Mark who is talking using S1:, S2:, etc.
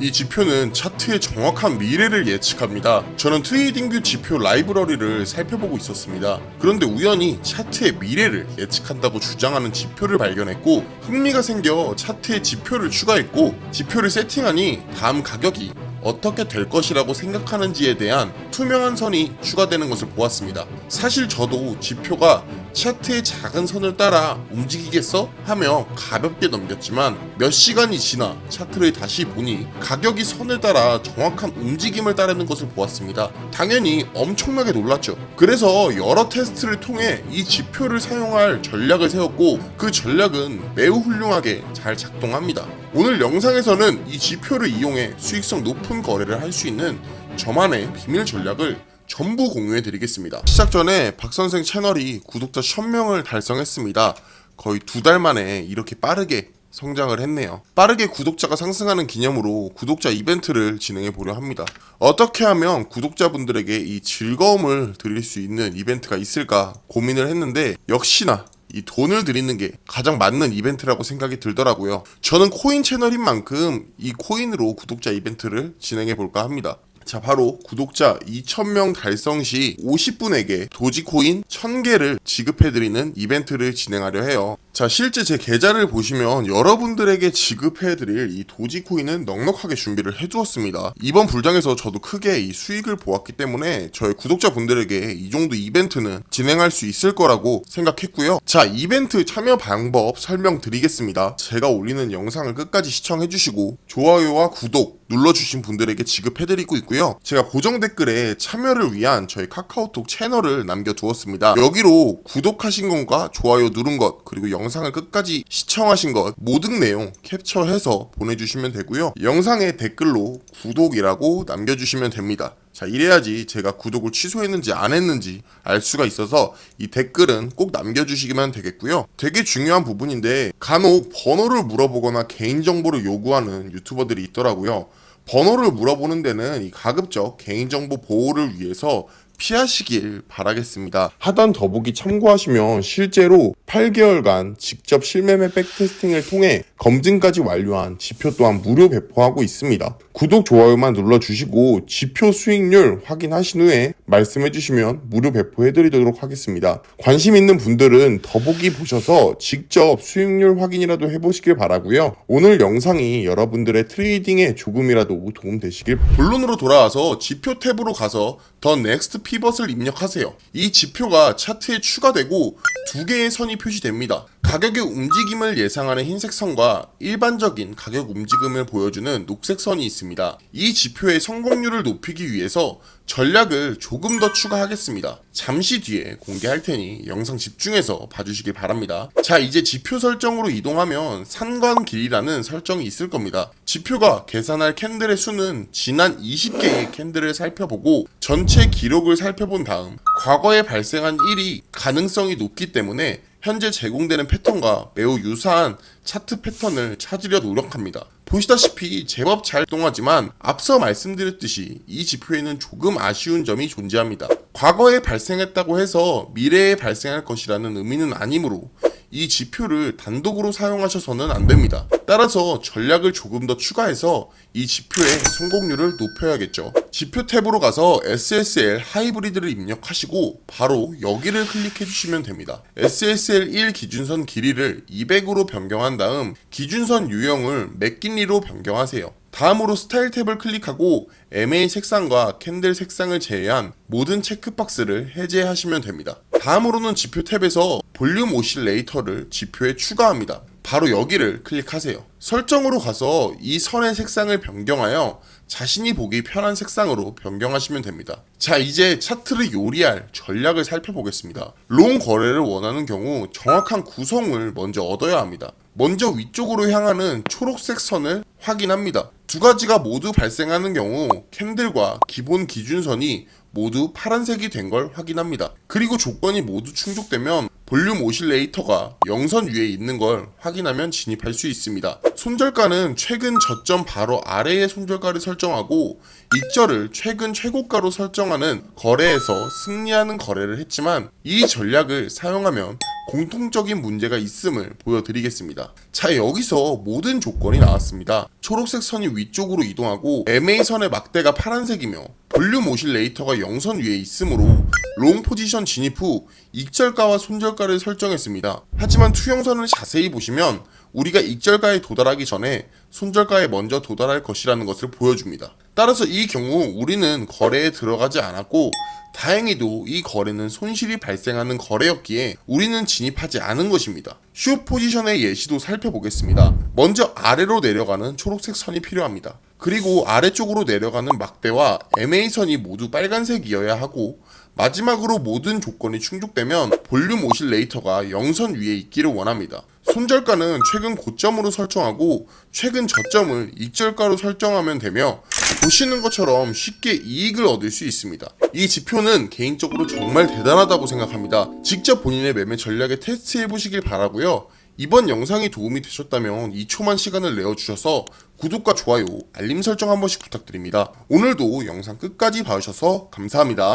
S1: 이 지표는 차트의 정확한 미래를 예측합니다. 저는 트레이딩뷰 지표 라이브러리를 살펴보고 있었습니다. 그런데 우연히 차트의 미래를 예측한다고 주장하는 지표를 발견했고 흥미가 생겨 차트에 지표를 추가했고 지표를 세팅하니 다음 가격이 어떻게 될 것이라고 생각하는지에 대한 투명한 선이 추가되는 것을 보았습니다. 사실 저도 지표가 차트의 작은 선을 따라 움직이겠어? 하며 가볍게 넘겼지만 몇 시간이 지나 차트를 다시 보니 가격이 선을 따라 정확한 움직임을 따르는 것을 보았습니다. 당연히 엄청나게 놀랐죠. 그래서 여러 테스트를 통해 이 지표를 사용할 전략을 세웠고 그 전략은 매우 훌륭하게 잘 작동합니다. 오늘 영상에서는 이 지표를 이용해 수익성 높은 거래를 할 수 있는 저만의 비밀 전략을 전부 공유해 드리겠습니다. 시작 전에 박 선생 채널이 구독자 1000명을 달성했습니다. 거의 두 달 만에 이렇게 빠르게 성장을 했네요. 빠르게 구독자가 상승하는 기념으로 구독자 이벤트를 진행해 보려 합니다. 어떻게 하면 구독자분들에게 이 즐거움을 드릴 수 있는 이벤트가 있을까 고민을 했는데 역시나 이 돈을 드리는 게 가장 맞는 이벤트라고 생각이 들더라고요. 저는 코인 채널인 만큼 이 코인으로 구독자 이벤트를 진행해 볼까 합니다. 자, 바로 구독자 2,000명 달성 시 50분에게 도지코인 1,000개를 지급해드리는 이벤트를 진행하려 해요. 자, 실제 제 계좌를 보시면 여러분들에게 지급해드릴 이 도지코인은 넉넉하게 준비를 해두었습니다. 이번 불장에서 저도 크게 이 수익을 보았기 때문에 저희 구독자분들에게 이 정도 이벤트는 진행할 수 있을 거라고 생각했고요. 자, 이벤트 참여 방법 설명드리겠습니다. 제가 올리는 영상을 끝까지 시청해주시고 좋아요와 구독 눌러주신 분들에게 지급해드리고 있고요. 제가 고정 댓글에 참여를 위한 저희 카카오톡 채널을 남겨두었습니다. 여기로 구독하신 것과 좋아요 누른 것 그리고 영상을 끝까지 시청하신 것 모든 내용 캡처해서 보내주시면 되고요. 영상에 댓글로 구독이라고 남겨주시면 됩니다. 자, 이래야지 제가 구독을 취소했는지 안 했는지 알 수가 있어서 이 댓글은 꼭 남겨주시기만 되겠고요. 되게 중요한 부분인데 간혹 번호를 물어보거나 개인정보를 요구하는 유튜버들이 있더라고요. 번호를 물어보는 데는 이 가급적 개인정보 보호를 위해서 피하시길 바라겠습니다. 하단 더보기 참고하시면 실제로 8개월간 직접 실매매 백테스팅을 통해 검증까지 완료한 지표 또한 무료 배포하고 있습니다. 구독, 좋아요만 눌러주시고 지표 수익률 확인하신 후에 말씀해 주시면 무료 배포해 드리도록 하겠습니다. 관심 있는 분들은 더보기 보셔서 직접 수익률 확인이라도 해보시길 바라고요. 오늘 영상이 여러분들의 트레이딩에 조금이라도 도움되시길 본론으로 돌아와서 지표 탭으로 가서 더 넥스트 피벗을 입력하세요. 이 지표가 차트에 추가되고 두 개의 선이 표시됩니다. 가격의 움직임을 예상하는 흰색 선과 일반적인 가격 움직임을 보여주는 녹색 선이 있습니다. 이 지표의 성공률을 높이기 위해서 전략을 조금 더 추가하겠습니다. 잠시 뒤에 공개할 테니 영상 집중해서 봐주시기 바랍니다. 자, 이제 지표 설정으로 이동하면 산관 길이라는 설정이 있을 겁니다. 지표가 계산할 캔들의 수는 지난 20개의 캔들을 살펴보고 전체 기록을 살펴본 다음 과거에 발생한 일이 가능성이 높기 때문에 현재 제공되는 패턴과 매우 유사한 차트 패턴을 찾으려 노력합니다. 보시다시피 제법 잘 동하지만 앞서 말씀드렸듯이 이 지표에는 조금 아쉬운 점이 존재합니다. 과거에 발생했다고 해서 미래에 발생할 것이라는 의미는 아니므로 이 지표를 단독으로 사용하셔서는 안 됩니다. 따라서 전략을 조금 더 추가해서 이 지표의 성공률을 높여야겠죠. 지표 탭으로 가서 SSL 하이브리드를 입력하시고 바로 여기를 클릭해 주시면 됩니다. SSL 1 기준선 길이를 200으로 변경한 다음 기준선 유형을 맥길리로 변경하세요. 다음으로 스타일 탭을 클릭하고 MA 색상과 캔들 색상을 제외한 모든 체크박스를 해제하시면 됩니다. 다음으로는 지표 탭에서 볼륨 오실레이터를 지표에 추가합니다. 바로 여기를 클릭하세요. 설정으로 가서 이 선의 색상을 변경하여 자신이 보기 편한 색상으로 변경하시면 됩니다. 자, 이제 차트를 요리할 전략을 살펴보겠습니다. 롱 거래를 원하는 경우 정확한 구성을 먼저 얻어야 합니다. 먼저 위쪽으로 향하는 초록색 선을 확인합니다. 두 가지가 모두 발생하는 경우 캔들과 기본 기준선이 모두 파란색이 된 걸 확인합니다. 그리고 조건이 모두 충족되면 볼륨 오실레이터가 영선 위에 있는 걸 확인하면 진입할 수 있습니다. 손절가는 최근 저점 바로 아래에 손절가를 설정하고 익절을 최근 최고가로 설정하는 거래에서 승리하는 거래를 했지만 이 전략을 사용하면 공통적인 문제가 있음을 보여드리겠습니다. 자, 여기서 모든 조건이 나왔습니다. 초록색 선이 위쪽으로 이동하고 MA선의 막대가 파란색이며 볼륨 오실레이터가 영선 위에 있으므로 롱 포지션 진입 후 익절가와 손절가를 설정했습니다. 하지만 투영선을 자세히 보시면 우리가 익절가에 도달하기 전에 손절가에 먼저 도달할 것이라는 것을 보여줍니다. 따라서 이 경우 우리는 거래에 들어가지 않았고 다행히도 이 거래는 손실이 발생하는 거래였기에 우리는 진입하지 않은 것입니다. 슈 포지션의 예시도 살펴보겠습니다. 먼저 아래로 내려가는 초록색 선이 필요합니다. 그리고 아래쪽으로 내려가는 막대와 MA선이 모두 빨간색이어야 하고 마지막으로 모든 조건이 충족되면 볼륨 오실 레이터가 영선 위에 있기를 원합니다. 손절가는 최근 고점으로 설정하고 최근 저점을 익절가로 설정하면 되며 보시는 것처럼 쉽게 이익을 얻을 수 있습니다. 이 지표는 개인적으로 정말 대단하다고 생각합니다. 직접 본인의 매매 전략에 테스트해 보시길 바라고요. 이번 영상이 도움이 되셨다면 2초만 시간을 내어주셔서 구독과 좋아요, 알림 설정 한 번씩 부탁드립니다. 오늘도 영상 끝까지 봐주셔서 감사합니다.